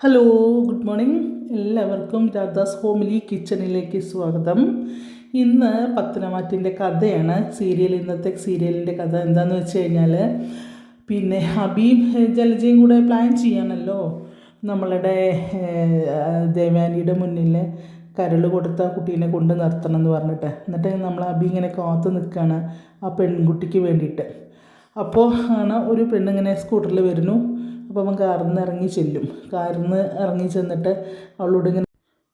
Hello good morning എല്ലാവർക്കും Radhas homely കിച്ചണിലേക്ക് സ്വാഗതം. ഇന്ന് പത്തനമാറ്റിന്റെ കഥയാണ്. സീരിയൽ ഇന്നത്തെ സീരിയലിന്റെ കഥ എന്താണെന്ന് വെച്ച് കഴിഞ്ഞാൽ പിന്നെ ഏഹ്, ജലജയും കൂടെ പ്ലാൻ ചെയ്യാണല്ലോ. നമ്മളുടെ ദേവാനിയുടെ മുന്നിൽ കരൾ കൊടുത്ത കുട്ടീനെ കൊണ്ട് നിർത്തണം എന്ന് പറഞ്ഞിട്ട്. എന്നിട്ട് നമ്മൾ അബി ഇങ്ങനെ കാത്തു നിൽക്കുകയാണ് ആ പെൺകുട്ടിക്ക് വേണ്ടിയിട്ട്. അപ്പോൾ ആണ് ഒരു പെണ്ണിങ്ങനെ സ്കൂട്ടറിൽ വരുന്നു. അപ്പോൾ അവൻ കാറിൽ നിന്ന് ഇറങ്ങി ചെല്ലും. കാറിൽ നിന്ന് ഇറങ്ങി ചെന്നിട്ട് അവളോട് ഇങ്ങനെ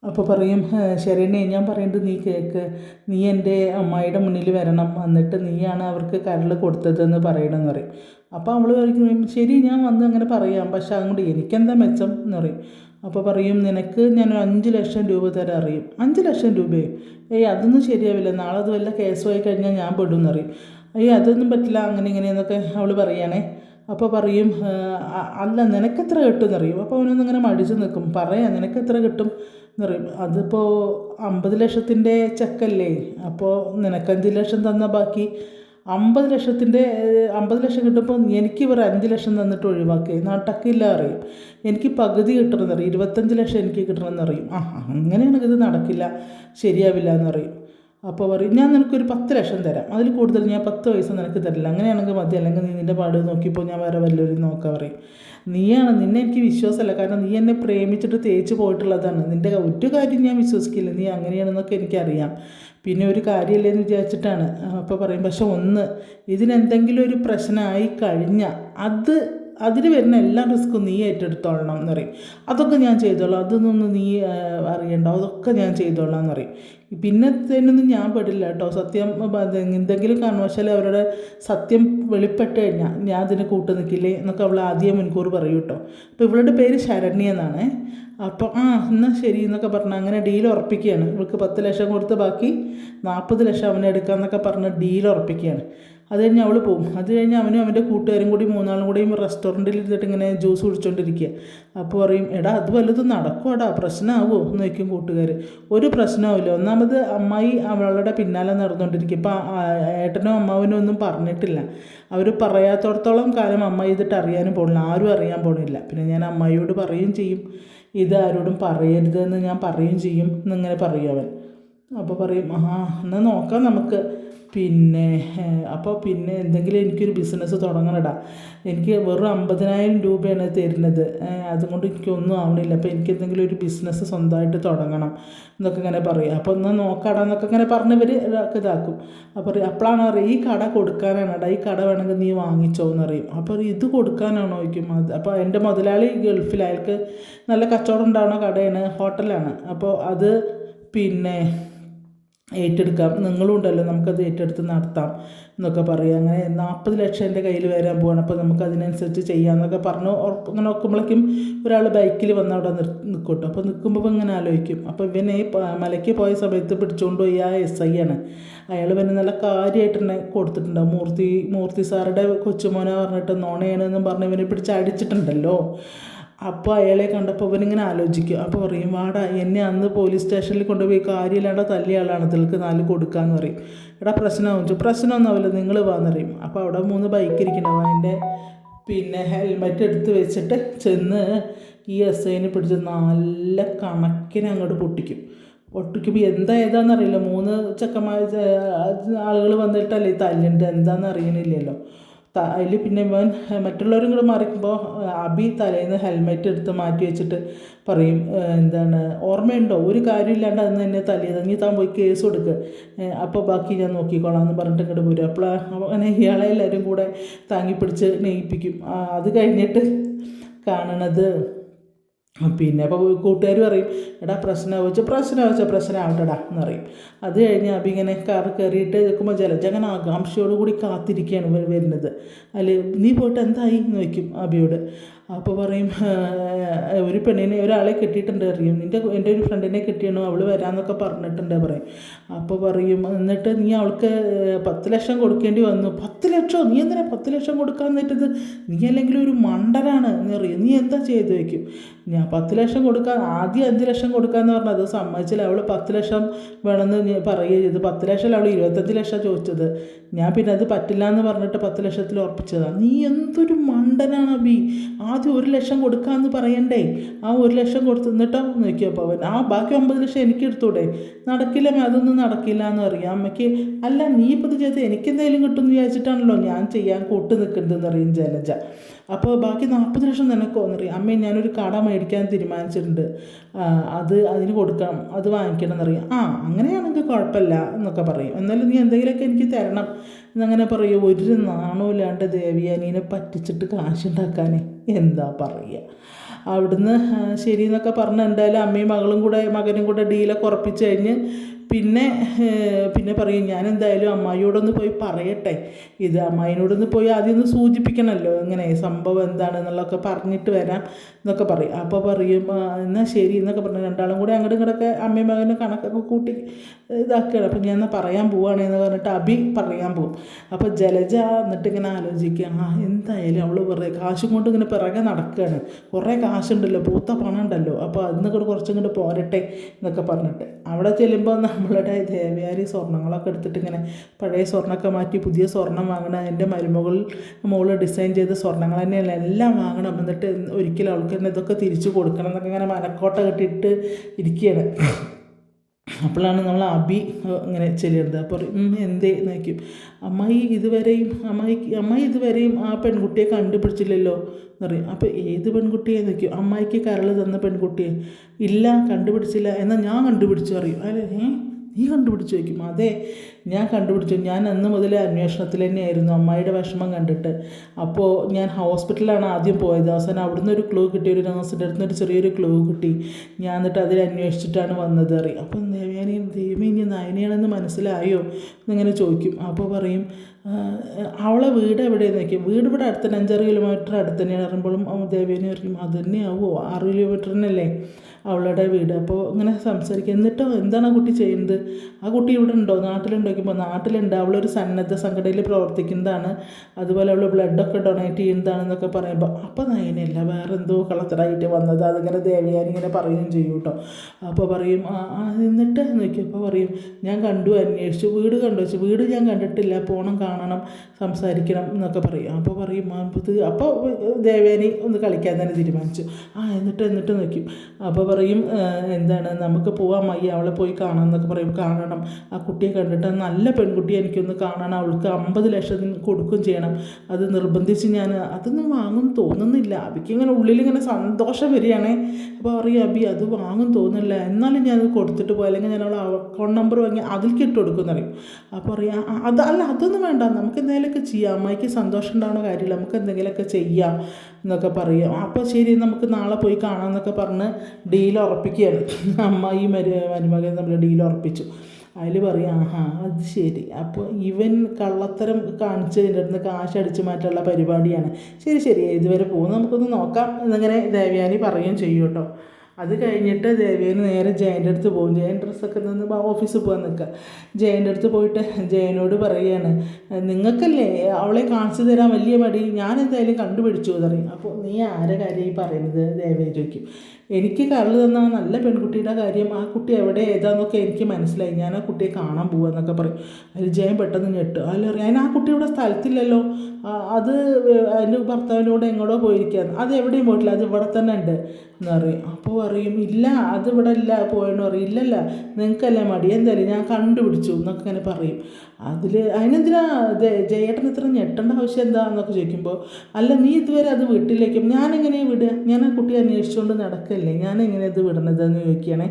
അപ്പോൾ പറയും ശരണേ ഞാൻ പറയുന്നത് നീ കേക്ക്. നീ എന്റെ അമ്മായിയുടെ മുന്നിൽ വരണം. എന്നിട്ട് നീയാണ് അവർക്ക് കരൾ കൊടുത്തതെന്ന് പറയണമെന്ന് പറയും. അപ്പോൾ അവൾ പറയും ശരി ഞാൻ വന്ന് അങ്ങനെ പറയാം. പക്ഷെ അങ്ങോട്ട് എനിക്കെന്താ മെച്ചം? എന്ന് പറയും. അപ്പോൾ പറയും നിനക്ക് ഞാൻ അഞ്ച് ലക്ഷം രൂപ തരാൻ അറിയും. അഞ്ച് ലക്ഷം രൂപയോ? ഏയ് അതൊന്നും ശരിയാവില്ല. നാളെ അത് വല്ല കേസുമായി കഴിഞ്ഞാൽ ഞാൻ പെടും എന്നറിയും അയ്യോ അതൊന്നും പറ്റില്ല അങ്ങനെ ഇങ്ങനെ ഇങ്ങനെയെന്നൊക്കെ അവൾ പറയുകയാണേ അപ്പോൾ പറയും അല്ല നിനക്കെത്ര കിട്ടും എന്നറിയും അപ്പോൾ അവനൊന്നും ഇങ്ങനെ മടിച്ചു നിൽക്കും. പറയാം നിനക്കെത്ര കിട്ടും? എന്നറിയും. അതിപ്പോൾ അമ്പത് ലക്ഷത്തിന്റെ ചെക്കല്ലേ അപ്പോൾ നിനക്കഞ്ച് ലക്ഷം തന്ന ബാക്കി? അമ്പത് ലക്ഷത്തിന്റെ അമ്പത് ലക്ഷം കിട്ടുമ്പോൾ എനിക്ക് ഇവർ അഞ്ച് ലക്ഷം തന്നിട്ട് ഒഴിവാക്കി. നടക്കില്ല അറിയും എനിക്ക് പകുതി കിട്ടണമെന്നറിയും ഇരുപത്തഞ്ച് ലക്ഷം എനിക്ക് കിട്ടണമെന്നറിയും ആ അങ്ങനെയാണെങ്കിൽ ഇത് നടക്കില്ല ശരിയാവില്ല എന്നറിയും. അപ്പോൾ പറയും ഞാൻ നിനക്കൊരു പത്ത് ലക്ഷം തരാം. അതിൽ കൂടുതൽ ഞാൻ പത്ത് പൈസ നിനക്ക് തരില്ല. അങ്ങനെയാണെങ്കിൽ മതി. അല്ലെങ്കിൽ നീ നിന്റെ പാട് നോക്കിയപ്പോൾ ഞാൻ വേറെ വല്ലവരും നോക്കാൻ പറയും. നീയാണ്. നിന്നെ എനിക്ക് വിശ്വാസമല്ല. കാരണം നീ എന്നെ പ്രേമിച്ചിട്ട് തേച്ച് പോയിട്ടുള്ളതാണ്. നിന്റെ ഒരു കാര്യം ഞാൻ വിശ്വസിക്കില്ല. നീ അങ്ങനെയാണെന്നൊക്കെ എനിക്കറിയാം. പിന്നെ ഒരു കാര്യമില്ല എന്ന് വിചാരിച്ചിട്ടാണ്. അപ്പോൾ പറയും പക്ഷെ ഒന്ന് ഇതിനെന്തെങ്കിലും ഒരു പ്രശ്നമായി കഴിഞ്ഞാൽ അത് അതിന് വരുന്ന എല്ലാ റിസ്ക്കും നീ ഏറ്റെടുത്തോളണം എന്ന് പറയും. അതൊക്കെ ഞാൻ ചെയ്തോളാം. അതൊന്നും നീ അറിയണ്ട. അതൊക്കെ ഞാൻ ചെയ്തോളാം എന്ന് പറയും. പിന്നെ തന്നെയൊന്നും ഞാൻ പെടില്ല കേട്ടോ. സത്യം എന്തെങ്കിലും കാരണവശാൽ അവരുടെ സത്യം വെളിപ്പെട്ട് കഴിഞ്ഞാൽ ഞാൻ അതിന് കൂട്ടു നിൽക്കില്ലേ എന്നൊക്കെ അവൾ ആദ്യം മുൻകൂർ പറയും കേട്ടോ. അപ്പോൾ ഇവളുടെ പേര് ശരണ്യ എന്നാണ്. അപ്പോൾ ആ എന്നാൽ ശരി എന്നൊക്കെ പറഞ്ഞാൽ അങ്ങനെ ഡീൽ ഉറപ്പിക്കുകയാണ്. ഇവൾക്ക് പത്ത് ലക്ഷം കൊടുത്ത് ബാക്കി നാൽപ്പത് ലക്ഷം അവനെ എടുക്കാമെന്നൊക്കെ പറഞ്ഞ് ഡീൽ ഉറപ്പിക്കുകയാണ്. അത് കഴിഞ്ഞ് അവൾ പോകും അത് കഴിഞ്ഞ് അവനും അവന്റെ കൂട്ടുകാരും കൂടി മൂന്നാളും കൂടി റെസ്റ്റോറന്റിൽ ഇരുന്നിട്ട് ഇങ്ങനെ ജ്യൂസ് കുടിച്ചുകൊണ്ടിരിക്കുക അപ്പോൾ പറയും എടാ അത് വല്ലതും നടക്കുവാടാ പ്രശ്നമാവുമോ എന്ന് ചോദിക്കും കൂട്ടുകാർ ഒരു പ്രശ്നമാവില്ല ഒന്നാമത് അമ്മായി അവളുടെ പിന്നാലെ നടന്നുകൊണ്ടിരിക്കുക ഇപ്പം ഏട്ടനും അമ്മാവനും ഒന്നും പറഞ്ഞിട്ടില്ല. അവർ പറയാത്തോടത്തോളം കാലം അമ്മായി ഇതിട്ട് അറിയാനും പോണില്ല. ആരും അറിയാൻ പോണില്ല. പിന്നെ ഞാൻ അമ്മായിയോട് പറയുകയും ചെയ്യും. ഇത് ആരോടും പറയരുതെന്ന് ഞാൻ പറയുകയും ചെയ്യും എന്നിങ്ങനെ പറയും അവൻ. അപ്പോൾ പറയും ആ എന്നാൽ നോക്കാം നമുക്ക്. പിന്നെ അപ്പോൾ പിന്നെ എന്തെങ്കിലും എനിക്കൊരു ബിസിനസ് തുടങ്ങണടാ. എനിക്ക് വെറും അമ്പതിനായിരം രൂപയാണ് തരുന്നത്. അതുകൊണ്ട് എനിക്കൊന്നും ആവണില്ല. അപ്പോൾ എനിക്കെന്തെങ്കിലും ഒരു ബിസിനസ് സ്വന്തമായിട്ട് തുടങ്ങണം എന്നൊക്കെ ഇങ്ങനെ പറയും. അപ്പോൾ ഒന്ന് നോക്കാടാ എന്നൊക്കെ ഇങ്ങനെ പറഞ്ഞവർ ഇതാക്കും. അപ്പോൾ അപ്പോഴാണ് അറിയും ഈ കട കൊടുക്കാനാണടാ. ഈ കട വേണമെങ്കിൽ നീ വാങ്ങിച്ചോ എന്ന് പറയും. അപ്പോൾ ഇത് കൊടുക്കാനാണോ? ചോദിക്കും. അപ്പോൾ എന്റെ മുതലാളി ഗൾഫിൽ അയാൾക്ക് നല്ല കച്ചവടം ഉണ്ടാവുന്ന കടയാണ് ഹോട്ടലാണ്. അപ്പോൾ അത് പിന്നെ ഏറ്റെടുക്കാം. നിങ്ങളും ഉണ്ടല്ലോ നമുക്കത് ഏറ്റെടുത്ത് നടത്താം എന്നൊക്കെ പറയും അങ്ങനെ നാൽപ്പത് ലക്ഷം എന്റെ കയ്യിൽ വരാൻ പോവാണ്. അപ്പോൾ നമുക്ക് അതിനനുസരിച്ച് ചെയ്യാമെന്നൊക്കെ പറഞ്ഞു ഉറപ്പ് ഇങ്ങനെ നോക്കുമ്പോഴേക്കും ഒരാൾ ബൈക്കിൽ വന്ന് അവിടെ നിർ നിൽക്കട്ടോ. അപ്പോൾ നിൽക്കുമ്പോൾ ഇങ്ങനെ ആലോചിക്കും. അപ്പോൾ ഇവനെ മലയ്ക്ക് പോയ സമയത്ത് പിടിച്ചുകൊണ്ട് പോയി ആ എസ് ഐ ആണ്. അയാൾ പിന്നെ നല്ല കാര്യമായിട്ട് തന്നെ കൊടുത്തിട്ടുണ്ട് മൂർത്തി മൂർത്തി സാറുടെ കൊച്ചുമോനെ പറഞ്ഞിട്ട് നോണയാണെന്നും പറഞ്ഞ് ഇവനെ പിടിച്ച് അടിച്ചിട്ടുണ്ടല്ലോ. അപ്പോൾ അയാളെ കണ്ടപ്പോൾ അവനിങ്ങനെ ആലോചിക്കും. അപ്പോൾ പറയും വാടാ എന്നെ അന്ന് പോലീസ് സ്റ്റേഷനിൽ കൊണ്ടുപോയി കാര്യമില്ലാണ്ട് തല്ലിയ ആളാണ്. ഇതിൽക്ക് നാല് കൊടുക്കാന്ന് പറയും. എടാ പ്രശ്നമാവും. ചോ പ്രശ്നമൊന്നുമില്ല നിങ്ങൾ വാന്നറിയും അപ്പോൾ അവിടെ മൂന്ന് ബൈക്ക് ഇരിക്കണ്ടാവും അതിന്റെ പിന്നെ ഹെൽമെറ്റ് എടുത്ത് വെച്ചിട്ട് ചെന്ന് ഈ എസ് ഐനെ പിടിച്ച് നല്ല കണക്കിന് അങ്ങോട്ട് പൊട്ടിക്കും. പൊട്ടിക്കുമ്പോൾ എന്താ ഏതാണെന്നറിയില്ല മൂന്ന് ചെക്കന്മാർ ആളുകൾ വന്നിട്ടല്ലേ തല്ലുണ്ട്. എന്താണെന്ന് അറിയണില്ലല്ലോ. അതിൽ പിന്നെ ഇവൻ മറ്റുള്ളവരും കൂടെ മറിക്കുമ്പോൾ അബി തലേന്ന് ഹെൽമെറ്റ് എടുത്ത് മാറ്റി വെച്ചിട്ട് പറയും എന്താണ് ഓർമ്മയുണ്ടോ? ഒരു കാര്യമില്ലാണ്ട് അന്ന് എന്നെ തല്ലിയത്. നീ താൻ പോയി കേസ് കൊടുക്കുക അപ്പോൾ ബാക്കി ഞാൻ നോക്കിക്കോളാം എന്ന് പറഞ്ഞിട്ട് ഇങ്ങോട്ട് പോരും അപ്പോൾ അങ്ങനെ ഇയാളെ എല്ലാവരും കൂടെ താങ്ങി പിടിച്ച് നെയ്യിപ്പിക്കും അത് കഴിഞ്ഞിട്ട് കാണണത് പിന്നെ അപ്പോൾ കൂട്ടുകാർ പറയും എടാ പ്രശ്നം വെച്ചാൽ പ്രശ്നം വെച്ചാൽ പ്രശ്നമാവട്ടെടാ എന്ന് പറയും. അത് കഴിഞ്ഞ് അപ്പം ഇങ്ങനെ കാർ കയറിയിട്ട് നിൽക്കുമ്പോൾ ജലജ അങ്ങനെ ആകാംക്ഷയോട് കൂടി കാത്തിരിക്കുകയാണ് വരുന്നത്. അതിൽ നീ പോയിട്ട് എന്തായി? എന്ന് വയ്ക്കും അബിയോട്. അപ്പോൾ പറയും ഒരു പെണ്ണിനെ ഒരാളെ കെട്ടിയിട്ടുണ്ട് അറിയും നിന്റെ എന്റെ ഒരു ഫ്രണ്ടിനെ കെട്ടിയണോ? അവൾ വരാമെന്നൊക്കെ പറഞ്ഞിട്ടുണ്ട് പറയും. അപ്പോൾ പറയും എന്നിട്ട് നീ അവൾക്ക് പത്ത് ലക്ഷം കൊടുക്കേണ്ടി വന്നു. പത്ത് ലക്ഷമോ നീ എന്തിനാ പത്ത് ലക്ഷം കൊടുക്കാൻ നേറ്റത്? നീ അല്ലെങ്കിൽ ഒരു മണ്ടനാണ്. എന്ന് പറയും. നീ എന്താ ചെയ്ത് വയ്ക്കും ഞാൻ പത്ത് ലക്ഷം കൊടുക്കാൻ ആദ്യം അഞ്ച് ലക്ഷം കൊടുക്കാന്ന് പറഞ്ഞത് സമ്മതിച്ചില്ല. അവൾ പത്ത് ലക്ഷം വേണമെന്ന് പറയുകയും ചെയ്തു പത്ത് ലക്ഷം അവൾ ഇരുപത്തഞ്ച് ലക്ഷം ചോദിച്ചത്. ഞാൻ പിന്നെ അത് പറ്റില്ല എന്ന് പറഞ്ഞിട്ട് പത്ത് ലക്ഷത്തിൽ ഉറപ്പിച്ചതാണ് നീ എന്തൊരു മണ്ട മണ്ടനാണ് അബി ആദ്യം ഒരു ലക്ഷം കൊടുക്കാമെന്ന് പറയണ്ടേ? ആ ഒരു ലക്ഷം കൊടുത്തു എന്നിട്ടോ നോക്കിയപ്പോൾ അവൻ? ആ ബാക്കി ഒമ്പത് ലക്ഷം എനിക്ക് എടുത്തൂടെ നടക്കില്ല അതൊന്നും നടക്കില്ല എന്ന് അറിയാം അമ്മയ്ക്ക് അല്ല നീ ഇപ്പോൾ ഇത് ചെയ്ത് എനിക്കെന്തെങ്കിലും കിട്ടുമെന്ന് വിചാരിച്ചിട്ടാണല്ലോ ഞാൻ ചെയ്യാൻ കൂട്ട് നിൽക്കുന്നതെന്ന് അറിയും ജലജ. അപ്പോൾ ബാക്കി നാൽപ്പത് ലക്ഷം നിനക്ക് എന്നറിയാം അമ്മേ ഞാനൊരു കട മേടിക്കാൻ തീരുമാനിച്ചിട്ടുണ്ട്. അത് അതിന് കൊടുക്കണം. അത് വാങ്ങിക്കണം എന്നറിയാം ആ അങ്ങനെയാണെങ്കിൽ കുഴപ്പമില്ല എന്നൊക്കെ പറയും. എന്നാലും നീ എന്തെങ്കിലുമൊക്കെ എനിക്ക് തരണം എന്നങ്ങനെ പറയും. ഒരു നാണമില്ലാണ്ട് ദേവിയാനീനെ പറ്റിച്ചിട്ട് കാശുണ്ടാക്കാൻ എന്താ പറയുക? അവിടുന്ന് ശരി എന്നൊക്കെ പറഞ്ഞ് എന്തായാലും അമ്മയും മകളും കൂടെ മകനും കൂടെ ഡീലൊക്കെ ഉറപ്പിച്ച് കഴിഞ്ഞ് പിന്നെ പിന്നെ പറയും ഞാൻ എന്തായാലും അമ്മായിയോടൊന്ന് പോയി പറയട്ടെ. ഇത് അമ്മായിനോടൊന്ന് പോയി ആദ്യം ഒന്ന് സൂചിപ്പിക്കണമല്ലോ എങ്ങനെ സംഭവം എന്താണെന്നുള്ളതൊക്കെ പറഞ്ഞിട്ട് വരാം എന്നൊക്കെ പറയും. അപ്പോൾ പറയും "ആ, എന്നാൽ ശരി എന്നൊക്കെ പറഞ്ഞു രണ്ടാളും കൂടെ അങ്ങോട്ടും ഇങ്ങോട്ടൊക്കെ അമ്മയും മകനും കണക്കൊക്കെ കൂട്ടി ഇതാക്കുകയാണ്. അപ്പം ഞാൻ പറയാൻ പോവുകയാണെന്ന് പറഞ്ഞിട്ട് അഭി പറയാൻ പോകും അപ്പോൾ ജലജ എന്നിട്ട് ഇങ്ങനെ ആലോചിക്കുക ആ എന്തായാലും അവൾ കുറേ കാശും കൊണ്ട് ഇങ്ങനെ പിറകെ നടക്കുകയാണ്. കുറേ കാശുണ്ടല്ലോ പൂത്ത പണം ഉണ്ടല്ലോ അപ്പോൾ അതിന്ന് കൂടെ കുറച്ചും കൂടെ പോരട്ടെ എന്നൊക്കെ പറഞ്ഞിട്ട്. അവിടെ ചെല്ലുമ്പോൾ നമ്മളുടെ ദേവയാരി സ്വർണങ്ങളൊക്കെ എടുത്തിട്ട് ഇങ്ങനെ പഴയ സ്വർണമൊക്കെ മാറ്റി പുതിയ സ്വർണം വാങ്ങണം അതിന്റെ മരുമകൾ മോൾ ഡിസൈൻ ചെയ്ത സ്വർണങ്ങൾ തന്നെയല്ല എല്ലാം വാങ്ങണം. എന്നിട്ട് ഒരിക്കലും അവൾക്ക് തന്നെ ഇതൊക്കെ തിരിച്ചു കൊടുക്കണം എന്നൊക്കെ ഇങ്ങനെ മനക്കോട്ട കെട്ടിയിട്ട് ഇരിക്കുകയാണ് അപ്പോഴാണ് നമ്മൾ അബി ഇങ്ങനെ ചെല്ലുന്നത് അപ്പോൾ പറയും, "ഉം, എന്തേ? നോക്കും അമ്മായി ഇതുവരെയും അമ്മായി അമ്മായി ഇതുവരെയും ആ പെൺകുട്ടിയെ കണ്ടുപിടിച്ചില്ലല്ലോ? എന്ന് പറയും. അപ്പോൾ ഏത് പെൺകുട്ടിയെ നോക്കും അമ്മായിക്ക് കരൾ തന്ന പെൺകുട്ടിയെ. ഇല്ല കണ്ടുപിടിച്ചില്ല. എന്നാൽ ഞാൻ കണ്ടുപിടിച്ചു? അറിയും അല്ലേ നീ കണ്ടുപിടിച്ച് വയ്ക്കും അതെ ഞാൻ കണ്ടുപിടിച്ചു. ഞാൻ അന്ന് മുതൽ അന്വേഷണത്തിൽ തന്നെയായിരുന്നു. അമ്മായിയുടെ വിഷമം കണ്ടിട്ട്. അപ്പോൾ ഞാൻ ഹോസ്പിറ്റലാണ് ആദ്യം പോയത്. അവസാനം അവിടുന്ന് ഒരു ക്ലൂ കിട്ടി. ഒരു നഴ്സിന്റെ അടുത്ത് ഒരു ചെറിയൊരു ക്ലൂ കിട്ടി. ഞാൻ എന്നിട്ട് അതിൽ അന്വേഷിച്ചിട്ടാണ് വന്നത് അറിയും. അപ്പം ദേവയാനി ദൈവം നയനയാണെന്ന് മനസ്സിലായോ? എന്നിങ്ങനെ ചോദിക്കും. അപ്പോൾ പറയും "ആ, അവളെ വീട് എവിടെയെന്ന് നോക്കിയും? വീട് ഇവിടെ അടുത്ത് തന്നെ അഞ്ചാറ് കിലോമീറ്റർ അടുത്ത് തന്നെയാണ് പറയുമ്പോഴും ദേവേനെ പറയും അത് തന്നെയാവോ ആറ് കിലോമീറ്ററിനല്ലേ അവളുടെ വീട്? അപ്പോൾ ഇങ്ങനെ സംസാരിക്കും. എന്നിട്ടോ എന്താണ് ആ കുട്ടി ചെയ്യുന്നത്? ആ കുട്ടി ഇവിടെ ഉണ്ടോ? നാട്ടിലുണ്ടോ? ഇപ്പോൾ നാട്ടിലുണ്ട്. അവളൊരു സന്നദ്ധ സംഘടനയിൽ പ്രവർത്തിക്കുന്നതാണ്. അതുപോലെ അവൾ ബ്ലഡൊക്കെ ഡൊണേറ്റ് ചെയ്യുന്നതാണെന്നൊക്കെ പറയുമ്പോൾ അപ്പോൾ നയനല്ല വേറെ എന്തോ കളത്തരായിട്ട് വന്നത്. അതിങ്ങനെ ദേവയാനി ഇങ്ങനെ പറയുകയും ചെയ്യും കേട്ടോ. അപ്പോൾ പറയും "ആ, ആ, എന്നിട്ട്? നോക്കിയപ്പോൾ പറയും ഞാൻ കണ്ടു അന്വേഷിച്ചു. വീട് കണ്ടു. വെച്ചു വീട് ഞാൻ കണ്ടിട്ടില്ല. പോകണം കാണണം സംസാരിക്കണം എന്നൊക്കെ പറയും. അപ്പോൾ പറയും അത് അപ്പോൾ ദേവേനി ഒന്ന് കളിക്കാൻ തന്നെ തീരുമാനിച്ചു. ആ എന്നിട്ട് എന്നിട്ട് നോക്കും അപ്പോൾ പറയും എന്താണ് നമുക്ക് പോവാൻ മയ്യ അവളെ പോയി കാണാം എന്നൊക്കെ പറയും. കാണണം. ആ കുട്ടിയെ കണ്ടിട്ട് നല്ല പെൺകുട്ടിയെ എനിക്കൊന്ന് കാണണം. അവൾക്ക് അമ്പത് ലക്ഷത്തിന് കൊടുക്കും ചെയ്യണം. അത് നിർബന്ധിച്ച് ഞാൻ അതൊന്നും വാങ്ങും തോന്നുന്നില്ല. അബിക്ക് ഇങ്ങനെ ഉള്ളിലിങ്ങനെ സന്തോഷം വരികയാണേ. അപ്പോൾ പറയും അബി അത് വാങ്ങും തോന്നുന്നില്ല. എന്നാലും ഞാനത് കൊടുത്തിട്ട് പോയി. അല്ലെങ്കിൽ ഞാൻ അക്കൗണ്ട് നമ്പർ വാങ്ങി അതിൽ ഇട്ട് കൊടുക്കും എന്നറിയും. അപ്പോൾ പറയാം "ആ, അത് അല്ല അതൊന്നും വേണ്ട. നമുക്ക് എന്തെങ്കിലുമൊക്കെ ചെയ്യാം. അമ്മയ്ക്ക് സന്തോഷം ഉണ്ടാവുന്ന കാര്യമില്ല. നമുക്ക് എന്തെങ്കിലുമൊക്കെ ചെയ്യാം എന്നൊക്കെ പറയും. അപ്പോൾ ശരി നമുക്ക് നാളെ പോയി കാണാമെന്നൊക്കെ പറഞ്ഞ് ഡീൽ ഉറപ്പിക്കുകയാണ്. അമ്മായി മരു മരുമകൻ നമ്മൾ ഡീൽ ഉറപ്പിച്ചു. അതിൽ പറയും ആഹാ അത് ശരി. അപ്പോൾ ഇവൻ കള്ളത്തരം കാണിച്ച് എന്റെ അടുത്ത് കാശ് അടിച്ചു മാറ്റാനുള്ള പരിപാടിയാണ്. ശരി ശരി. ഇതുവരെ പോകുന്നു നമുക്കൊന്ന് നോക്കാം. എന്നിങ്ങനെ ദേവയാനി പറയുകയും ചെയ്യും കേട്ടോ. അത് കഴിഞ്ഞിട്ട് ദേവേന് നേരെ ജയന്റെ അടുത്ത് പോകും ജയൻ ഡ്രസ്സൊക്കെ നിന്ന് ഓഫീസിൽ പോകാൻ നിൽക്കുക. ജയന്റെ അടുത്ത് പോയിട്ട് ജയനോട് പറയുകയാണ് നിങ്ങൾക്കല്ലേ അവളെ കാണിച്ചു തരാൻ വലിയ മടി? ഞാൻ എന്തായാലും കണ്ടുപിടിച്ചു എന്നറിയും അപ്പോൾ നീ ആരെ കാര്യം ഈ പറയുന്നത്? ദേവിയെ ചോദിക്കും. എനിക്ക് കരൾ തന്ന നല്ല പെൺകുട്ടിയുടെ കാര്യം ആ കുട്ടി എവിടെ ഏതാന്നൊക്കെ എനിക്ക് മനസ്സിലായി. ഞാൻ ആ കുട്ടിയെ കാണാൻ പോവാന്നൊക്കെ പറയും. അതിൽ ജയൻ പെട്ടെന്ന് ഞെട്ടു. അല്ല ഞാൻ ആ കുട്ടി ഇവിടെ സ്ഥലത്തില്ലല്ലോ. അത് അതിന്റെ ഭർത്താവിനോട് എങ്ങോട്ടോ പോയിരിക്കുകയാണ്. അത് എവിടെയും പോയിട്ടില്ല. അത് ഇവിടെ തന്നെ ഉണ്ട്. എന്ന് പറയും. അപ്പോൾ പറയും ഇല്ല അത് ഇവിടെ ഇല്ല പോയെന്ന് പറയും. ഇല്ലല്ല നിങ്ങൾക്കല്ലേ മടി. എന്തായാലും ഞാൻ കണ്ടുപിടിച്ചു എന്നൊക്കെ ഇങ്ങനെ പറയും. അതിൽ അതിനെന്തിനാ ജയേട്ടൻ ഇത്ര ഞെട്ടേണ്ട ആവശ്യം എന്താണെന്നൊക്കെ ചോദിക്കുമ്പോൾ അല്ല നീ ഇതുവരെ അത് വീട്ടിലേക്കും ഞാനെങ്ങനെ വിടുക ഞാൻ ആ കുട്ടിയെ അന്വേഷിച്ചുകൊണ്ട് നടക്കല്ലേ? ഞാൻ എങ്ങനെ ഇത് വിടണതെന്ന് ചോദിക്കുകയാണേ.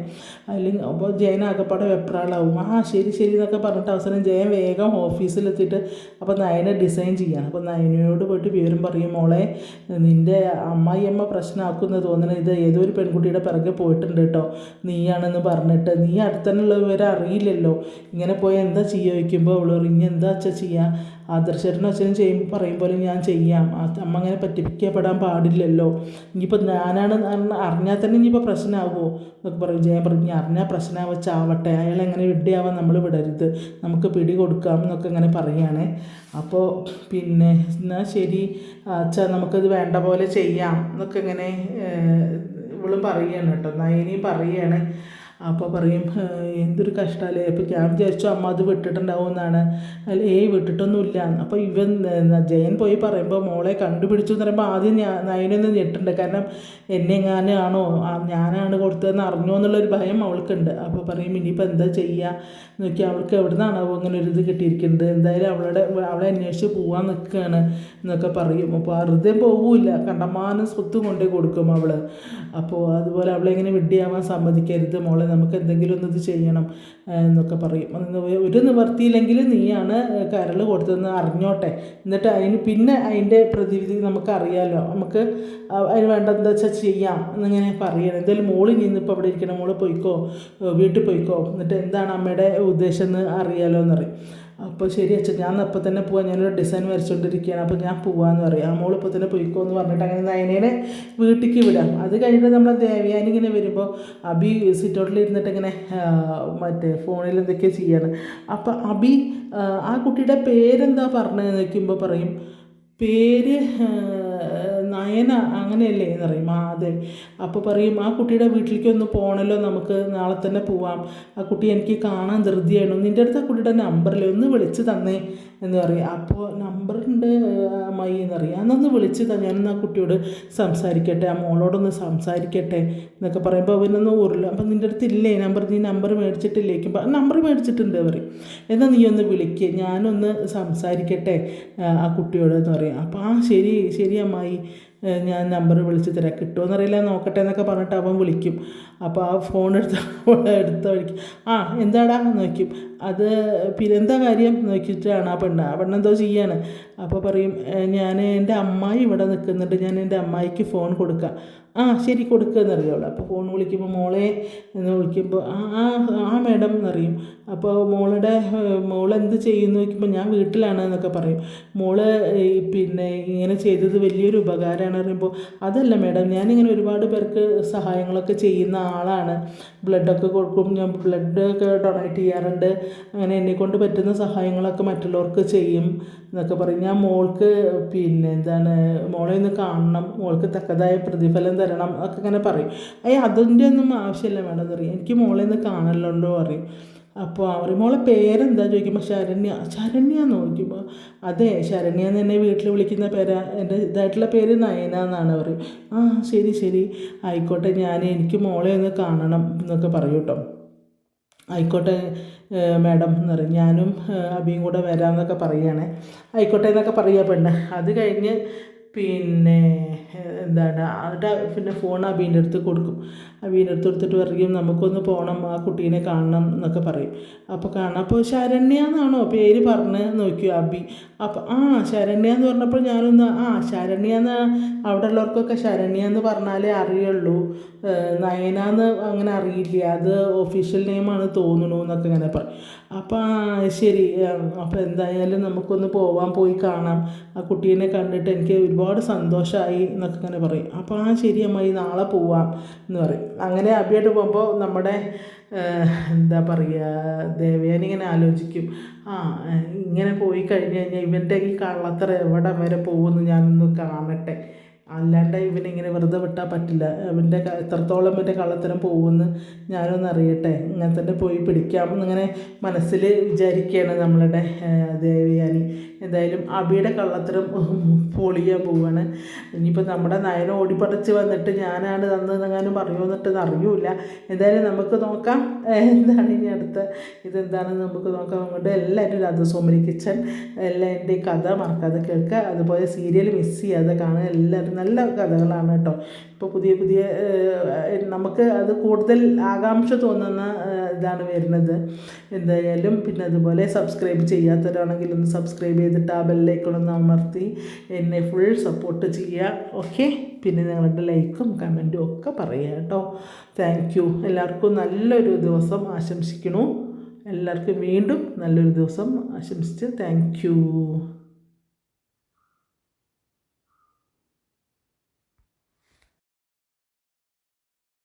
അല്ലെങ്കിൽ അപ്പോൾ ജയൻ ആകപ്പാടെ വെപ്രാളാവും. ആ ശരി ശരി എന്നൊക്കെ പറഞ്ഞിട്ട് അവസാനം ജയൻ വേഗം ഓഫീസിലെത്തിയിട്ട് അപ്പോൾ നയനെ ഡിസൈൻ ചെയ്യാണ് അപ്പോൾ നയനയോട് പോയിട്ട് വിവരം പറയും മോളെ നിന്റെ അമ്മായിയമ്മ പ്രശ്നമാക്കുന്ന തോന്നണ ഇത് ഏതോ ഒരു പെൺകുട്ടിയുടെ പിറകെ പോയിട്ടുണ്ട് കേട്ടോ നീയാണെന്ന് പറഞ്ഞിട്ട് നീ അടുത്തന്നുള്ള വിവരം അറിയില്ലല്ലോ. ഇങ്ങനെ പോയി എന്താ ചെയ്യുക ചോദിക്കുമ്പോൾ അവൾ ഇനി എന്താ അച്ഛാ ചെയ്യുക ആദർശേട്ടനും അച്ഛനും ചെയ്യും പറയും പോലെ ഞാൻ ചെയ്യാം. അമ്മ അങ്ങനെ പറ്റിപ്പിക്കപ്പെടാൻ പാടില്ലല്ലോ. ഇനിയിപ്പോൾ ഞാനാണ് അറി- അറിഞ്ഞാൽ തന്നെ ഇനിയിപ്പോൾ പ്രശ്നമാകുമോ എന്നൊക്കെ പറയും. ജയൻ പറഞ്ഞു "ഇനി അറിഞ്ഞാൽ പ്രശ്നമാവ ചാവട്ടെ അയാൾ എങ്ങനെ വിഡ്ഢിയാവാൻ നമ്മൾ വിടരുത്. നമുക്ക് പിടി കൊടുക്കാം എന്നൊക്കെ അങ്ങനെ പറയുകയാണേ അപ്പോൾ പിന്നെ എന്നാൽ ശരി. അച്ഛാ നമുക്കത് വേണ്ട പോലെ ചെയ്യാം എന്നൊക്കെ ഇങ്ങനെ ഇവളും പറയുകയാണ് കേട്ടോ. നയനിയും പറയുകയാണ്. അപ്പോൾ പറയും എന്തൊരു കഷ്ടമല്ലേ അപ്പോൾ ഞാൻ വിചാരിച്ചു അമ്മ അത് വിട്ടിട്ടുണ്ടാവും എന്നാണ് അല്ല ഏയ് വിട്ടിട്ടൊന്നുമില്ല. അപ്പോൾ ഇവൻ ജയൻ പോയി പറയുമ്പോൾ മോളെ കണ്ടുപിടിച്ചു എന്ന് പറയുമ്പോൾ ആദ്യം ഞാൻ നയനൊന്ന് ഞെട്ടുണ്ട് കാരണം എന്നെ എങ്ങാനാണോ ഞാനാണ് കൊടുത്തതെന്ന് അറിഞ്ഞോ എന്നുള്ളൊരു ഭയം അവൾക്കുണ്ട്. അപ്പോൾ പറയും ഇനിയിപ്പോൾ എന്താ ചെയ്യുക നോക്കി അവൾക്ക് എവിടെ നിന്നാണോ അങ്ങനെ ഒരു ഇത് കിട്ടിയിരിക്കുന്നത്. എന്തായാലും അവളുടെ അവളെ അന്വേഷിച്ച് പോകാൻ നിൽക്കുകയാണ് എന്നൊക്കെ പറയും. അപ്പോൾ വെറുതെ പോകില്ല കണ്ടമാനം സ്വത്ത് കൊണ്ടേ കൊടുക്കും അവൾ അപ്പോൾ അതുപോലെ അവളെ ഇങ്ങനെ വിഡ്ഡിയാവാൻ സമ്മതിക്കരുത്. മോളെ നമുക്ക് എന്തെങ്കിലും ഒന്ന് ഇത് ചെയ്യണം എന്നൊക്കെ പറയും. ഒരു നിവർത്തിയില്ലെങ്കിൽ നീയാണ് കരൾ കൊടുത്തതെന്ന് അറിഞ്ഞോട്ടെ. എന്നിട്ട് അതിന് പിന്നെ അതിന്റെ പ്രതിവിധി നമുക്കറിയാമല്ലോ നമുക്ക് അതിന് വേണ്ട എന്താ വെച്ചാൽ ചെയ്യാം എന്നിങ്ങനെ പറയണം. എന്തായാലും മോളിൽ നിന്നിപ്പോൾ അവിടെ ഇരിക്കണം. മോൾ പോയിക്കോ വീട്ടിൽ പോയിക്കോ. എന്നിട്ട് എന്താണ് അമ്മയുടെ ഉദ്ദേശം എന്ന് അറിയാമല്ലോ എന്നറിയും അപ്പോൾ ശരി അച്ഛൻ ഞാൻ അപ്പോൾ തന്നെ പോവാം. ഞാനൊരു ഡിസൈൻ വരച്ചുകൊണ്ടിരിക്കുകയാണ് അപ്പോൾ ഞാൻ പോവാന്ന് പറയും. ആ മോൾ തന്നെ പോയിക്കോ എന്ന് പറഞ്ഞിട്ട് അങ്ങനെ നയനേനെ വീട്ടിലേക്ക് വിടാം. അത് കഴിഞ്ഞിട്ട് നമ്മൾ ദേവയാനി ഇങ്ങനെ വരുമ്പോൾ അബി സിറ്റൗട്ടിൽ ഇരുന്നിട്ട് ഇങ്ങനെ മറ്റേ ഫോണിൽ എന്തൊക്കെയോ ചെയ്യാണ്. അപ്പോൾ അബി ആ, കുട്ടിയുടെ പേരെന്താ പറഞ്ഞതെന്ന് നിൽക്കുമ്പോൾ പറയും. പേര് നയന അങ്ങനെയല്ലേ എന്ന് പറയും. ആ അതെ. അപ്പോൾ പറയും ആ കുട്ടിയുടെ വീട്ടിലേക്ക് ഒന്ന് പോകണമല്ലോ നമുക്ക് നാളെ തന്നെ പോവാം. ആ കുട്ടി എനിക്ക് കാണാൻ ധൃതിയാണ് നിന്റെ അടുത്ത് ആ കുട്ടിയുടെ നമ്പറിൽ ഒന്ന് വിളിച്ച് തന്നേ. എന്ന് പറയും. അപ്പോൾ നമ്പറുണ്ട് അമ്മായി എന്ന് പറയും. അന്നൊന്ന് വിളിച്ച് തന്നെ ഞാനൊന്ന് ആ കുട്ടിയോട് സംസാരിക്കട്ടെ ആ മോളോടൊന്ന് സംസാരിക്കട്ടെ എന്നൊക്കെ പറയുമ്പോൾ അവനൊന്ന് ഊരില്ല. അപ്പം നിന്റെ അടുത്ത് ഇല്ലേ? നമ്പർ നീ നമ്പർ മേടിച്ചിട്ടില്ലേക്കും നമ്പർ മേടിച്ചിട്ടുണ്ട് പറയും എന്നാൽ നീ ഒന്ന് വിളിക്കുക ഞാനൊന്ന് സംസാരിക്കട്ടെ ആ, കുട്ടിയോട് എന്ന് പറയും. അപ്പോൾ ആ ശരി ശരി അമ്മായി. ഞാൻ നമ്പർ വിളിച്ച് തരാം. കിട്ടുമോ അറിയില്ല നോക്കട്ടെ എന്നൊക്കെ പറഞ്ഞിട്ട് അവൻ വിളിക്കും. അപ്പോൾ ആ ഫോൺ എടുത്ത് എടുത്ത വഴിക്ക് ആ എന്താടാ? നോക്കും അത് പിന്നെ കാര്യം നോക്കിയിട്ടാണ് ആ പെണ്ണ്. ആ പെണ്ണ് എന്തോ ചെയ്യാണ്. അപ്പോൾ പറയും ഞാൻ എന്റെ അമ്മായി ഇവിടെ നിൽക്കുന്നുണ്ട്. ഞാൻ എന്റെ അമ്മായിക്ക് ഫോൺ കൊടുക്കാം. ആ ശരി കൊടുക്കുക എന്നറിയാവുള്ളൂ അപ്പോൾ ഫോൺ വിളിക്കുമ്പോൾ മോളെ എന്ന് വിളിക്കുമ്പോൾ ആ ആ ആ മാഡം എന്നറിയും. അപ്പോൾ മോളുടെ മോളെന്ത് ചെയ്യുന്നു നോക്കുമ്പോൾ ഞാൻ വീട്ടിലാണ് എന്നൊക്കെ പറയും. മോൾ പിന്നെ ഇങ്ങനെ ചെയ്തത് വലിയൊരു ഉപകാരമാണ് പറയുമ്പോൾ അതല്ല മേഡം ഞാനിങ്ങനെ ഒരുപാട് പേർക്ക് സഹായങ്ങളൊക്കെ ചെയ്യുന്ന ആളാണ്. ബ്ലഡൊക്കെ കൊടുക്കും. ഞാൻ ബ്ലഡ് ഒക്കെ ഡൊണേറ്റ് ചെയ്യാറുണ്ട്. അങ്ങനെ എന്നെക്കൊണ്ട് പറ്റുന്ന സഹായങ്ങളൊക്കെ മറ്റുള്ളവർക്ക് ചെയ്യും എന്നൊക്കെ പറയും. ഞാൻ മോൾക്ക് പിന്നെ എന്താണ് മോളെ ഒന്ന് കാണണം മോൾക്ക് തക്കതായ പ്രതിഫലം തരണം ഒക്കെ ഇങ്ങനെ പറയും. അയ്യ അതിന്റെ ഒന്നും ആവശ്യമില്ല വേണം എന്ന് പറയും. എനിക്ക് മോളെ ഒന്ന് കാണലുണ്ടോ പറയും. അപ്പോൾ അവർ മോളെ പേരെന്താ ചോദിക്കുമ്പോൾ ശരണ്യ ശരണ്യ എന്ന് ചോദിക്കുമ്പോൾ അതെ ശരണ്യ എന്ന് എന്നെ വീട്ടിൽ വിളിക്കുന്ന പേരാ. എന്റെ ഇതായിട്ടുള്ള പേര് നയന എന്നാണ് പറയും ആ ശരി ശരി. ആയിക്കോട്ടെ ഞാൻ എനിക്ക് മോളെ ഒന്ന് കാണണം എന്നൊക്കെ പറയും കേട്ടോ. ആയിക്കോട്ടെ മാഡം എന്ന് പറയും. ഞാനും അബിയും കൂടെ വരാമെന്നൊക്കെ പറയുകയാണെ. ആയിക്കോട്ടെ എന്നൊക്കെ പറയുക പെണ്ണ്. അത് കഴിഞ്ഞ് പിന്നെ എന്താണ് അവിടെ പിന്നെ ഫോൺ അബീന്റെ അടുത്ത് കൊടുക്കും. അബീന്റെ അടുത്ത് കൊടുത്തിട്ട് പറയും നമുക്കൊന്ന് പോകണം ആ കുട്ടീനെ കാണണം എന്നൊക്കെ പറയും. അപ്പോൾ കാണാം. അപ്പോൾ ശരണ്യ എന്നാണോ പേര് പറഞ്ഞ് നോക്കിയോ അബി? അപ്പോൾ ആ ശരണ്യ എന്ന് പറഞ്ഞപ്പോൾ ഞാനൊന്ന് ആ ശരണ്യ എന്ന് അവിടെ ഉള്ളവർക്കൊക്കെ ശരണ്യ എന്ന് പറഞ്ഞാലേ അറിയുള്ളൂ. നയന എന്ന് അങ്ങനെ അറിയില്ല? അത് ഒഫീഷ്യൽ നെയിമാണ് തോന്നുന്നു എന്നൊക്കെ ഇങ്ങനെ പറയും. അപ്പോൾ ആ ശരി അപ്പോൾ എന്തായാലും നമുക്കൊന്ന് പോവാൻ പോയി കാണാം. ആ കുട്ടീനെ കണ്ടിട്ട് എനിക്ക് ഒരുപാട് സന്തോഷമായി എന്നൊക്കെ ഇങ്ങനെ പറയും. അപ്പോൾ ആ ശരി അമ്മായി നാളെ പോവാം എന്ന് പറയും. അങ്ങനെ അബിയായിട്ട് പോകുമ്പോൾ നമ്മുടെ എന്താ പറയുക ദേവയാനി ഇങ്ങനെ ആലോചിക്കും. ആ ഇങ്ങനെ പോയി കഴിഞ്ഞ് കഴിഞ്ഞാൽ ഇവന്റെ ഈ കള്ളത്തറ എവിടെ വരെ പോകുമെന്ന് ഞാനൊന്ന് കാണട്ടെ. അല്ലാണ്ട് ഇവനിങ്ങനെ വെറുതെ വിട്ടാൽ പറ്റില്ല. ഇവന്റെ എത്രത്തോളം ഇവന്റെ കള്ളത്തരം പോകുമെന്ന് ഞാനൊന്ന് അറിയട്ടെ. ഇങ്ങനെ തന്നെ പോയി പിടിക്കാം എന്നിങ്ങനെ മനസ്സിൽ വിചാരിക്കുകയാണ് നമ്മളുടെ ദേവയാനി. എന്തായാലും അബിയുടെ കള്ളത്തരം പൊളിയാൻ പോവാണ്. ഇനിയിപ്പോൾ നമ്മുടെ നയന ഓടിപ്പടച്ച് വന്നിട്ട് ഞാനാണ് തന്നതെന്നെങ്ങാനും പറയുമോ എന്നിട്ട് അറിയൂല എന്തായാലും നമുക്ക് നോക്കാം എന്താണ് ഇനി അടുത്ത ഇതെന്താണെന്ന് നമുക്ക് നോക്കാം. അങ്ങോട്ട് എല്ലാവരും രാധസോമരി കിച്ചൻ എല്ലാം എന്റെ കഥ മറക്കാതെ കേൾക്കുക. അതുപോലെ സീരിയൽ മിസ് ചെയ്യാതെ കാണുക. എല്ലാവരും നല്ല കഥകളാണ് കേട്ടോ. ഇപ്പോൾ പുതിയ പുതിയ നമുക്ക് അത് കൂടുതൽ ആകാംക്ഷ തോന്നുന്ന ഇതാണ് വരുന്നത്. എന്തായാലും പിന്നെ അതുപോലെ സബ്സ്ക്രൈബ് ചെയ്യാത്തവരാണെങ്കിൽ ഒന്ന് സബ്സ്ക്രൈബ് ചെയ്തിട്ട് ആ ബെല്ലേക്കൊന്ന് അമർത്തി എന്നെ ഫുൾ സപ്പോർട്ട് ചെയ്യുക. ഓക്കെ പിന്നെ നിങ്ങളുടെ ലൈക്കും കമന്റും ഒക്കെ പറയുക കേട്ടോ. താങ്ക് യു എല്ലാവർക്കും നല്ലൊരു ദിവസം ആശംസിക്കണു എല്ലാവർക്കും വീണ്ടും നല്ലൊരു ദിവസം ആശംസിച്ച് താങ്ക് യു